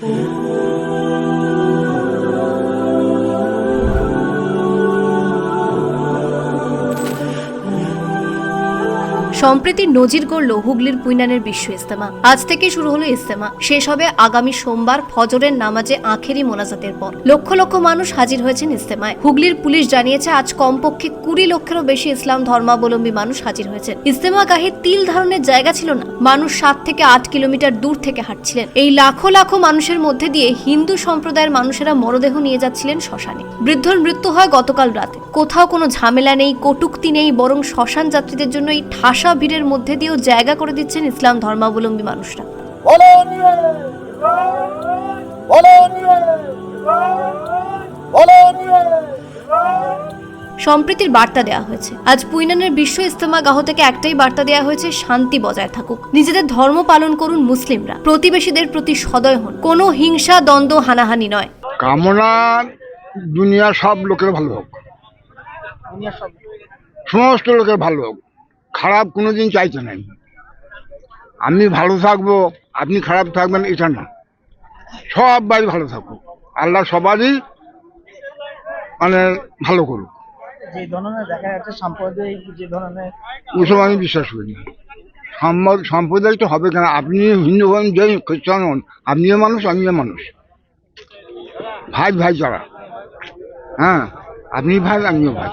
Ooh. সম্প্রতি নজির গড়ল হুগলির পুইনানের বিশ্ব ইস্তেমা আজ থেকে শুরু হলো ইস্তেমা শেষ হবে আগামী সোমবার ফজরের নামাজে আখেরি মোনাজাতের পর। লক্ষ লক্ষ মানুষ হাজির হয়েছেন ইস্তেমায় হুগলির পুলিশ জানিয়েছে, আজ কমপক্ষে কুড়ি লক্ষেরও বেশি ইসলাম ধর্মাবলম্বী মানুষ হাজির হয়েছেন। ইস্তেমা গাহে তিল ধারণের জায়গা ছিল না। মানুষ সাত থেকে আট কিলোমিটার দূর থেকে হাঁটছিলেন। এই লাখো লাখো মানুষের মধ্যে দিয়ে হিন্দু সম্প্রদায়ের মানুষেরা মরদেহ নিয়ে যাচ্ছিলেন শ্মশানে। বৃদ্ধর মৃত্যু হয় গতকাল রাতে। কোথাও কোনো ঝামেলা নেই, কটুক্তি নেই, বরং শ্মশান যাত্রীদের জন্য এই ঠাসা ভিড়ের মধ্যে দিয়েও জায়গা করে দিচ্ছেন ইসলাম ধর্মাবলম্বী মানুষরা। সম্প্রীতির বার্তা দেওয়া হয়েছে। আজ পুইনানের বিশ্ব ইস্তেমা গাহ থেকে একটাই বার্তা দেওয়া হয়েছে, শান্তি বজায় থাকুক। নিজেদের ধর্ম পালন করুন মুসলিমরা। প্রতিবেশীদের প্রতি সদয় হন। কোনো হিংসা, দ্বন্দ্ব, হানাহানি নয়। কামনা দুনিয়ার সব লোকের ভালো হোক। সমস্ত লোকের ভালো হোক। খারাপ কোনো দিন চাইতে নাই আমি ভালো থাকব আপনি খারাপ থাকবেন এটা না। সবাই ভালো থাকুক। আল্লাহ সবারই মানে ভালো করুক। যে ধরনের দেখা যাচ্ছে সাম্প্রদায়িক যে ধরনের ওসব আমি বিশ্বাস করি না। সাম্প্রদায়িক তো হবে কেন? আপনি হিন্দু হন যে খ্রিস্টান হন আপনিও মানুষ আমিও মানুষ। ভাই ভাই যারা। হ্যাঁ আপনি ভাই আমিও ভাই।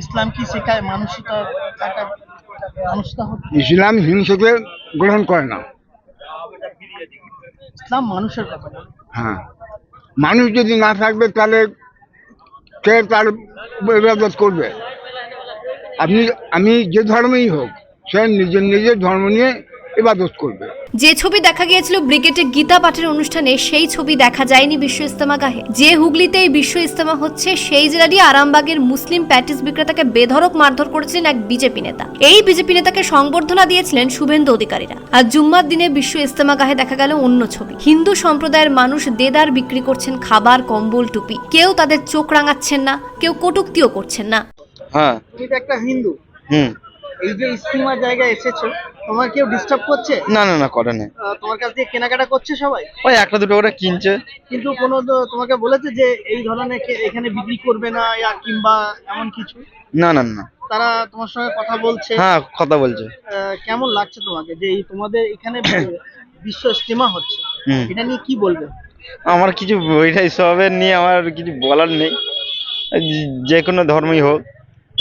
ইসলাম কি শেখায় মানসিকতা? ইসলাম হিংসাকে গ্রহণ করে না। ইসলাম মানুষের কথা হ্যাঁ। মানুষ যদি না থাকবে তাহলে কে তার ইবাদত করবে? আপনি আমি যে ধর্মেই হোক সে নিজের নিজের ধর্ম নিয়ে ইবাদত করবে। যে ছবি দেখা গিয়েছিল ব্রিগেডে গীতা পাঠের অনুষ্ঠানে সেই ছবি দেখা যায়নি বিশ্ব ইস্তেমা গাহে। যে হুগলিতে এই বিশ্ব ইস্তেমা হচ্ছে সেই জেলারই আরামবাগের মুসলিম প্যাটিস বিক্রেতাকে বেধড়ক মারধর করেছিলেন এক বিজেপি নেতা। এই বিজেপি নেতাকে সংবর্ধনা দিয়েছিলেন শুভেন্দু অধিকারীরা। আর জুম্মার দিনে বিশ্ব ইস্তেমা গাহে দেখা গেল অন্য ছবি। হিন্দু সম্প্রদায়ের মানুষ দেদার বিক্রি করছেন খাবার কম্বল টুপি। কেউ তাদের চোখ রাঙাচ্ছেন না কেউ কটুক্তিও করছেন না। হ্যাঁ। একটা হিন্দু। হুম। এই যে ইস্তিমা জায়গায় এসেছ তোমার কেউ ডিস্টার্ব করছে? না না না করে নেই। তোমার কাছ দিয়ে কেনাকাটা করছে সবাই? ওই একটা দুটো করে কিনছে। কিন্তু কোনো তো তোমাকে বলেছে যে এই ধরনের এখানে বিক্রি করবে না ইয়া কিংবা এমন কিছু? না না না। তারা তোমার সঙ্গে কথা বলছে। হ্যাঁ কথা বলছে। কেমন লাগছে তোমাকে যে এই তোমাদের এখানে বিশ্ব ইস্তেমা হচ্ছে। এটা নিয়ে কি বলবে? আমার কিছু ওইটা সবের নিয়ে আমার কিছু বলার নেই। যে কোনো ধর্মই হোক।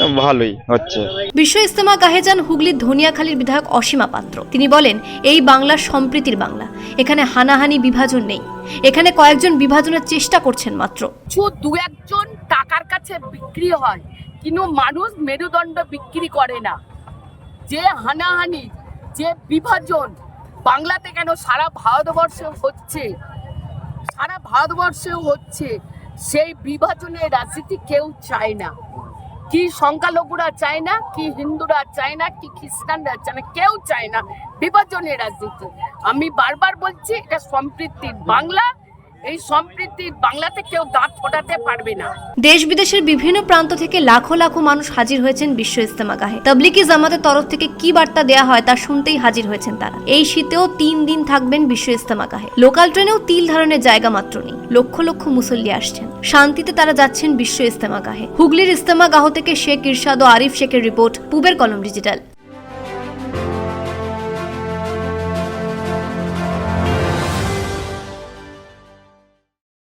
ভালোই হচ্ছে। বিশ্ব ইস্তেমা গাহে যান হুগলির ধনিয়াখালীর বিধায়ক অসীমা পাত্র। তিনি বলেন এই বাংলা সম্প্রীতির বাংলা। এখানে হানাহানি বিভাজন নেই। এখানে কয়েকজন বিভাজনের চেষ্টা করছেন মাত্র। কিছু দু একজন টাকার কাছে বিক্রি হয় কিন্তু মানুষ মেরুদণ্ড বিক্রি করে না। যে হানাহানি যে বিভাজন বাংলাতে কেন সারা ভারতবর্ষে হচ্ছে? সারা ভারতবর্ষে হচ্ছে। সেই বিভাজনের রাজনীতি কেউ চায় না। কি সংখ্যালঘুরা চায় না, কি হিন্দুরা চায় না, কি খ্রিস্টানরা চায় না, কেউ চায় না। বিভাজনের রাজনীতি। আমি বারবার বলছি, এটা সম্প্রীতির বাংলা। এই সম্প্রীতির বাংলাতে কেউ দাঁত ফোটাতে পারবে না। দেশ বিদেশের বিভিন্ন প্রান্ত থেকে লাখো লাখো মানুষ হাজির হয়েছেন বিশ্ব ইস্তেমা গাহে। তবলিকি জামাতের তরফ থেকে কি বার্তা দেয়া হয় তা শুনতেই হাজির হয়েছেন তারা। এই শীতেও তিন দিন থাকবেন বিশ্ব ইস্তেমা গাহে। লোকাল ট্রেনেও তিল ধারণের জায়গা মাত্র নেই। লক্ষ লক্ষ মুসল্লি আসছেন। শান্তিতে তারা যাচ্ছেন বিশ্ব ইস্তেমা গাহে। হুগলির ইস্তেমা গাহ থেকে শেখ ইরশাদ ও আরিফ শেখের রিপোর্ট, পুবের কলম ডিজিটাল।